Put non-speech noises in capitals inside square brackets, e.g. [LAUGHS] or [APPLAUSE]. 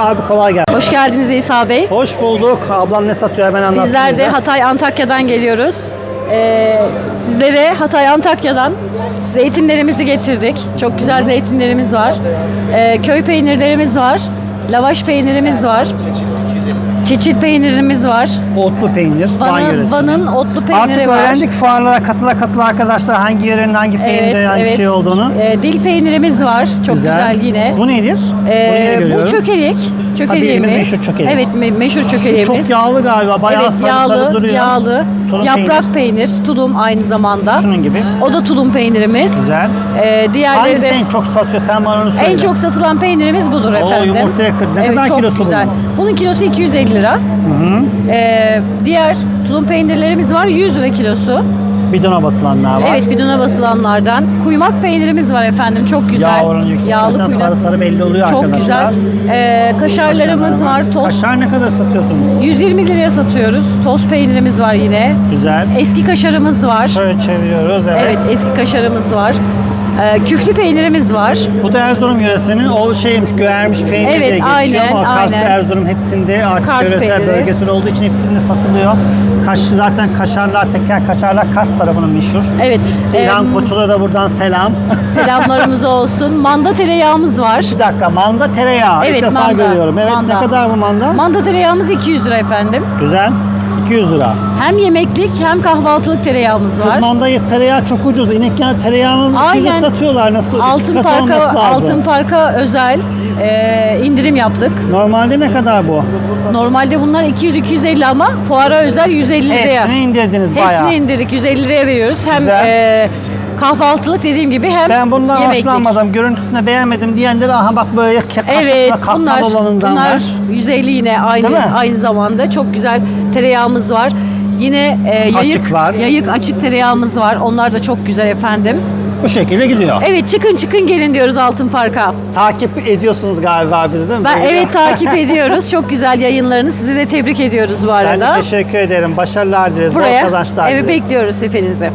Abi kolay gelsin. Hoş geldiniz İsa Bey. Hoş bulduk. Ablam ne satıyor hemen anlatsın Bizler de bize. Hatay Antakya'dan geliyoruz. Ee, sizlere Hatay Antakya'dan zeytinlerimizi getirdik. Çok güzel zeytinlerimiz var. Ee, köy peynirlerimiz var. Lavaş peynirimiz var. Çeçil peynirimiz var. Otlu peynir. Van Van'ın, yöresi. Van'ın otlu peyniri Artık var. öğrendik fuarlara katıla katıla arkadaşlar hangi yörenin hangi peynirde hangi şey olduğunu. Ee, dil peynirimiz var. Çok güzel, yine. Bu nedir? bu Ee, bu görüyorum? bildiğimiz meşhur çökelik. Evet, me- meşhur çökeliğimiz. Çok yağlı galiba. Bayağı evet, sarı yağlı, duruyor. yağlı. Tulum Yaprak peynir. tulum aynı zamanda. Şunun gibi. O da tulum peynirimiz. Güzel. Ee, diğerleri Hangisi de en çok satıyor? Sen bana onu söyle. en çok satılan peynirimiz budur efendim. yumurtaya kır. Ne evet, kadar çok kilosu güzel. bunun? Bunun kilosu 250 lira. Ee, diğer tulum peynirlerimiz var 100 lira kilosu. Bidona basılanlar var. Evet bidona basılanlardan. Kuymak peynirimiz var efendim çok güzel. Yağ oranı yüksek. Yağlı kuymak. Sarı sarı belli oluyor Çok arkadaşlar. güzel. Ee, kaşarlarımız var. Toz Kaşar ne kadar satıyorsunuz? 120 liraya satıyoruz. Toz peynirimiz var yine. Güzel. Eski kaşarımız var. Şöyle çeviriyoruz. Evet. Evet eski kaşarımız var. Ee, küflü peynirimiz var. Bu da Erzurum yöresinin o şeymiş, göğermiş peynir Evet, diye geçiyor aynen, ama Kars, aynen. Erzurum hepsinde artık Kars yöresel peyniri. bölgesel olduğu için hepsinde satılıyor. Kaş, zaten kaşarlar, teker kaşarlar Kars tarafının meşhur. Evet. İlhan em, Koçul'a da buradan selam. [LAUGHS] selamlarımız olsun. Manda tereyağımız var. Bir dakika, manda tereyağı. Evet, İlk defa manda, görüyorum. Evet, manda. ne kadar bu manda? Manda tereyağımız 200 lira efendim. Güzel. 200 lira. Hem yemeklik hem kahvaltılık tereyağımız var. Kız manda tereyağı çok ucuz. İnek yağı tereyağının Aynen. satıyorlar. Nasıl? Altın Park'a. Altın Park'a özel e, indirim yaptık. Normalde ne kadar bu? Normalde bunlar 200-250 ama fuara özel 150 liraya. Hepsini indirdiniz bayağı. Hepsini indirdik 150 liraya veriyoruz. Hem Güzel. e, kahvaltılık dediğim gibi hem Ben bundan yemeklik. hoşlanmadım. Görüntüsüne beğenmedim diyenleri aha bak böyle kaşıkla Evet bunlar, olanından bunlar ver. 150 yine aynı Değil mi? aynı zamanda çok güzel tereyağımız var. Yine e, yayık Açık var. yayık açık tereyağımız var. Onlar da çok güzel efendim. Bu şekilde gidiyor. Evet çıkın çıkın gelin diyoruz Altın Park'a. Takip ediyorsunuz galiba bizi değil mi? Ben evet takip [LAUGHS] ediyoruz. Çok güzel yayınlarını. Sizi de tebrik ediyoruz bu Ben arada. de teşekkür ederim. Başarılar dileriz. Bol Buraya kazançlar evet dileriz. bekliyoruz hepinizi.